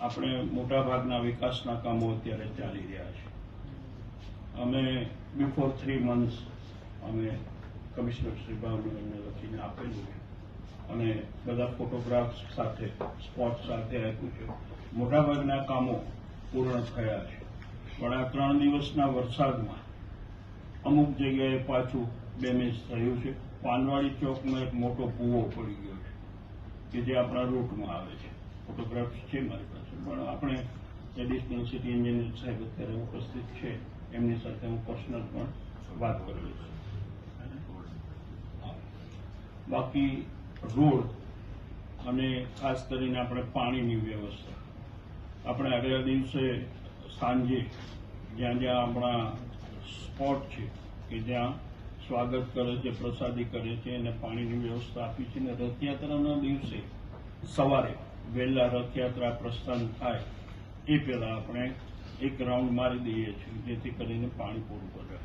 આપણે મોટાભાગના વિકાસના કામો અત્યારે ચાલી રહ્યા છે. અમે બિફોર થ્રી મંથ્સ અમે કમિશનર શ્રી ભાવનગરને લખીને આપેલું છે. અને બધા ફોટોગ્રાફ્સ સાથે સ્પોટ સાથે આપ્યું છે. મોટાભાગના કામો પૂર્ણ થયા છે. પણ આ ત્રણ દિવસના વરસાદમાં અમુક જગ્યાએ પાછું ડેમેજ થયું છે. પાનવાડી ચોકમાં એક મોટો ભૂવો પડી ગયો છે, કે જે આપણા રૂટમાં આવે છે. ફોટોગ્રાફ્સ છે મારી પાસે. પણ આપણે એડિશનલ સિટી એન્જિનિયર સાહેબ અત્યારે ઉપસ્થિત છે, એમની સાથે હું પર્સનલ પણ વાત કરેલી છું. બાકી રોડ અને ખાસ કરીને આપણે પાણીની વ્યવસ્થા. આપણે આગલા દિવસે સાંજે જ્યાં જ્યાં આપણા સ્પોટ છે કે જ્યાં સ્વાગત કરે છે, પ્રસાદી કરે છે અને પાણીની વ્યવસ્થા આપી છે અને રથયાત્રાના દિવસે સવારે વહેલા રથયાત્રા પ્રસ્થાન થાય, એ પહેલા આપણે એક રાઉન્ડ મારી દઈએ છીએ, જેથી કરીને પાણી પૂરું કરે